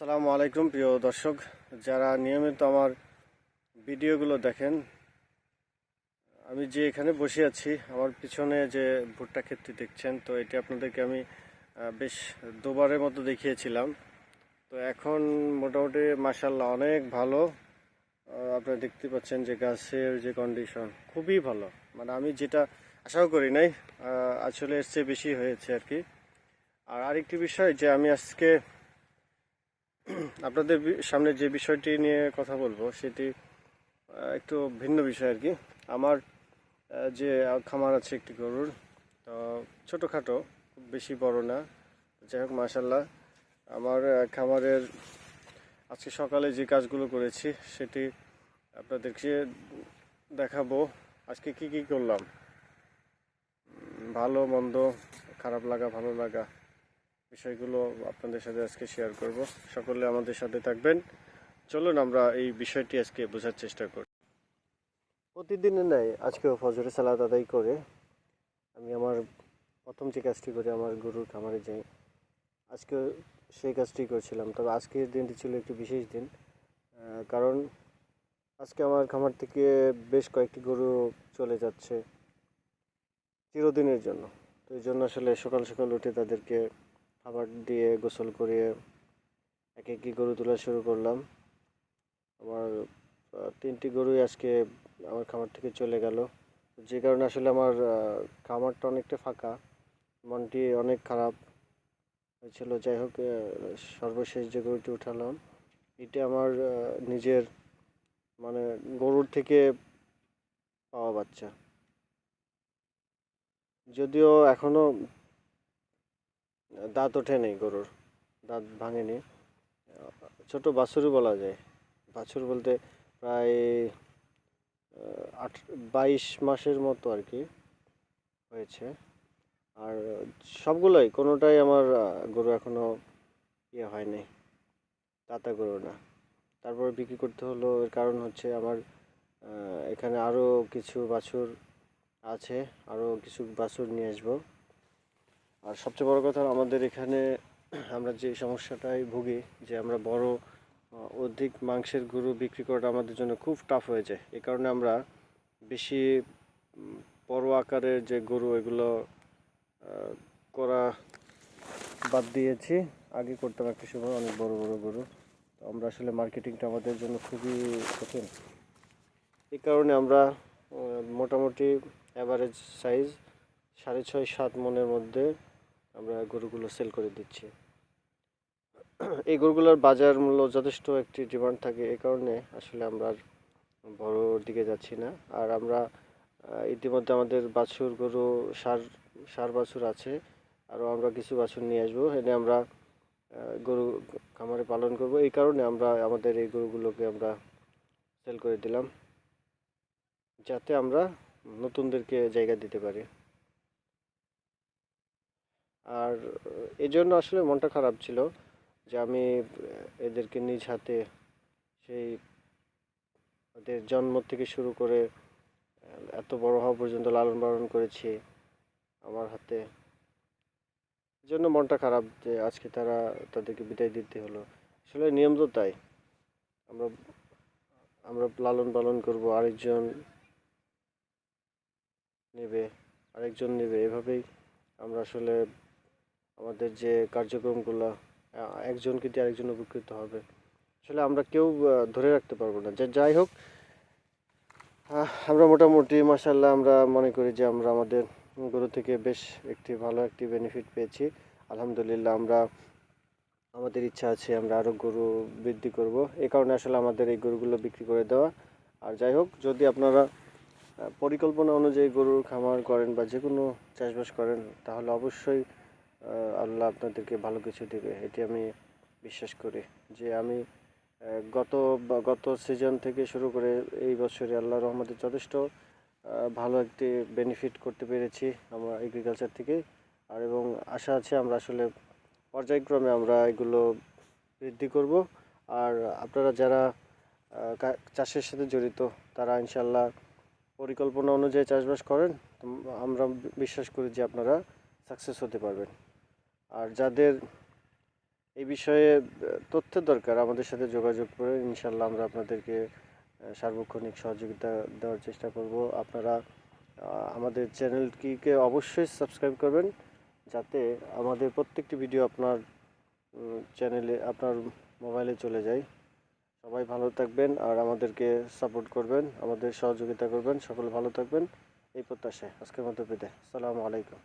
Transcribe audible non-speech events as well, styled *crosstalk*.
আসসালামু আলাইকুম, প্রিয় দর্শক। যারা নিয়মিত আমার ভিডিওগুলো দেখেন, আমি যে এখানে বসে আছি, আমার পিছনে যে ভুট্টা ক্ষেতটি দেখছেন, তো এটি আপনাদেরকে আমি বেশ দুবারের মতো দেখিয়েছিলাম। তো এখন মোটামুটি মাসাল্লাহ অনেক ভালো। আপনারা দেখতে পাচ্ছেন যে গাছের যে কন্ডিশন খুবই ভালো। মানে আমি যেটা আশাও করি নাই আসলে এর চেয়ে বেশি হয়েছে আর কি। আর আরেকটি বিষয় যে আমি আজকে *clears throat* আপনাদের সামনে যে বিষয়টি নিয়ে কথা বলব, সেটি একটু ভিন্ন বিষয় আর কি। আমার যে খামার আছে একটি গরুর, তো ছোটোখাটো বেশি বড় না। যাই হোক মাসাল্লাহ আমার খামারের আজকে সকালে যে কাজগুলো করেছি, সেটি আপনাদেরকে দেখাবো। আজকে কি কি করলাম? ভালো, মন্দ, খারাপ লাগা, ভালো লাগা বিষয়গুলো আপনাদের সাথে আজকে শেয়ার করব। সকলে আমাদের সাথে থাকবেন। চলুন আমরা এই বিষয়টি আজকে বোঝার চেষ্টা করি। প্রতিদিনের নেয় আজকেও ফজরে সালাদ আদায় করে আমি আমার প্রথম যে কাজটি করি, আমার গরুর খামারে যাই। আজকে সেই কাজটি করছিলাম। তবে আজকের দিনটি ছিল একটি বিশেষ দিন কারণ আজকে আমার খামার থেকে বেশ কয়েকটি গরু চলে যাচ্ছে চিরদিনের জন্য। তো এই জন্য আসলে সকাল সকাল উঠে তাদেরকে খাবার দিয়ে গোসল করিয়ে এক একটি গরু তোলা শুরু করলাম। আমার তিনটি গরুই আজকে আমার খামার থেকে চলে গেল। যে কারণে আসলে আমার খামারটা অনেকটা ফাঁকা। মনটি অনেক খারাপ হয়েছিল। যাই হোক সর্বশেষ যে গরুটি উঠালাম, এটা আমার নিজের মানে গরুর থেকে পাওয়া বাচ্চা। যদিও এখনও দাঁত ওঠে নেই গরুর, দাঁত ভাঙেনি। ছোট বাছুরই বলা যায়। বাছুর বলতে প্রায় আট, বাইশ মাসের মতো আর কি হয়েছে। আর সবগুলোই, কোনোটাই আমার গরু এখনও ইয়ে হয়নি দাতা গরু না। তারপর বিক্রি করতে হলো, এর কারণ হচ্ছে আমার এখানে আরও কিছু বাছুর আছে আরও কিছু বাছুর নিয়ে আসব। আর সবচেয়ে বড় কথা আমাদের এখানে আমরা যে সমস্যাটাই ভুগি, যে আমরা বড় অধিক মাংসের গরু বিক্রি করাটা আমাদের জন্য খুব টাফ হয়ে যায়। এই কারণে আমরা বেশি বড় আকারের যে গরু এগুলো করা বাদ দিয়েছি। আগে করতাম একটা সময়, অনেক বড় বড় গরু। আমরা আসলে মার্কেটিংটা আমাদের জন্য খুবই কঠিন। এই কারণে আমরা মোটামুটি অ্যাভারেজ সাইজ সাড়ে ছয়, সাত মনের মধ্যে আমরা গরুগুলো সেল করে দিচ্ছি। এই গরুগুলোর বাজার মূল্য যথেষ্ট একটি ডিমান্ড থাকে এই কারণে আসলে আমরা বড়োর দিকে যাচ্ছি না। আর আমরা ইতিমধ্যে আমাদের বাছুর গরু, সার সার বাছুর আছে, আরও আমরা কিছু বাছুর নিয়ে আসব। এনে আমরা গরু খামারে পালন করব। এই কারণে আমরা আমাদের এই গরুগুলোকে আমরা সেল করে দিলাম, যাতে আমরা নতুনদেরকে জায়গা দিতে পারি। আর এই জন্য আসলে মনটা খারাপ ছিল যে আমি এদেরকে নিজ হাতে সেই ওদের জন্ম থেকে শুরু করে, এত বড় হওয়া পর্যন্ত লালন পালন করেছি আমার হাতে। জন্য মনটা খারাপ যে আজকে তারা তাদেরকে বিদায় দিতে হলো। আসলে নিয়ম তো তাই। আমরা আমরা লালন পালন করব, আরেকজন নেবে আরেকজন নেবে। এভাবেই আমরা আসলে আমাদের যে কার্যক্রমগুলো আহ, একজনকে দিয়ে আরেকজন উপকৃত হবে। আসলে আমরা কেউ ধরে রাখতে পারব না। যে যাই হোক আমরা মোটামুটি মাসাল্লাহ আমরা মনে করি যে আমরা আমাদের গরু থেকে বেশ একটি ভালো একটি বেনিফিট পেয়েছি। আলহামদুলিল্লাহ আমরা আমাদের ইচ্ছা আছে আমরা আরও গরু বৃদ্ধি করব। এ কারণে আসলে আমাদের এই গরুগুলো বিক্রি করে দেওয়া। আর যাই হোক যদি আপনারা পরিকল্পনা অনুযায়ী গরুর খামার করেন বা যে কোনো চাষবাস করেন তাহলে অবশ্যই আল্লাহ আপনাদেরকে ভালো কিছু দেবে। এটি আমি বিশ্বাস করি যে আমি গত গত সিজন থেকে শুরু করে এই বছরে আল্লাহ রহমতে যথেষ্ট ভালো একটি বেনিফিট করতে পেরেছি আমরা এগ্রিকালচার থেকে। আর এবং আশা আছে আমরা আসলে পর্যায়ক্রমে আমরা এগুলো বৃদ্ধি করব। আর আপনারা যারা চাষের সাথে জড়িত, তারা ইনশাল্লাহ পরিকল্পনা অনুযায়ী চাষবাস করেন। আমরা বিশ্বাস করি যে আপনারা সাকসেস হতে পারবেন। আর যাদের এই বিষয়ে তথ্যের দরকার, আমাদের সাথে যোগাযোগ করে ইনশাল্লাহ আমরা আপনাদেরকে সার্বক্ষণিক সহযোগিতা দেওয়ার চেষ্টা করব। আপনারা আমাদের চ্যানেলটিকে অবশ্যই সাবস্ক্রাইব করবেন, যাতে আমাদের প্রত্যেকটি ভিডিও আপনার চ্যানেলে, আপনার মোবাইলে চলে যায়। সবাই ভালো থাকবেন আর আমাদেরকে সাপোর্ট করবেন, আমাদের সহযোগিতা করবেন। সকল ভালো থাকবেন। এই প্রত্যাশায় আজকের মতো বিদায়। আসসালামু আলাইকুম।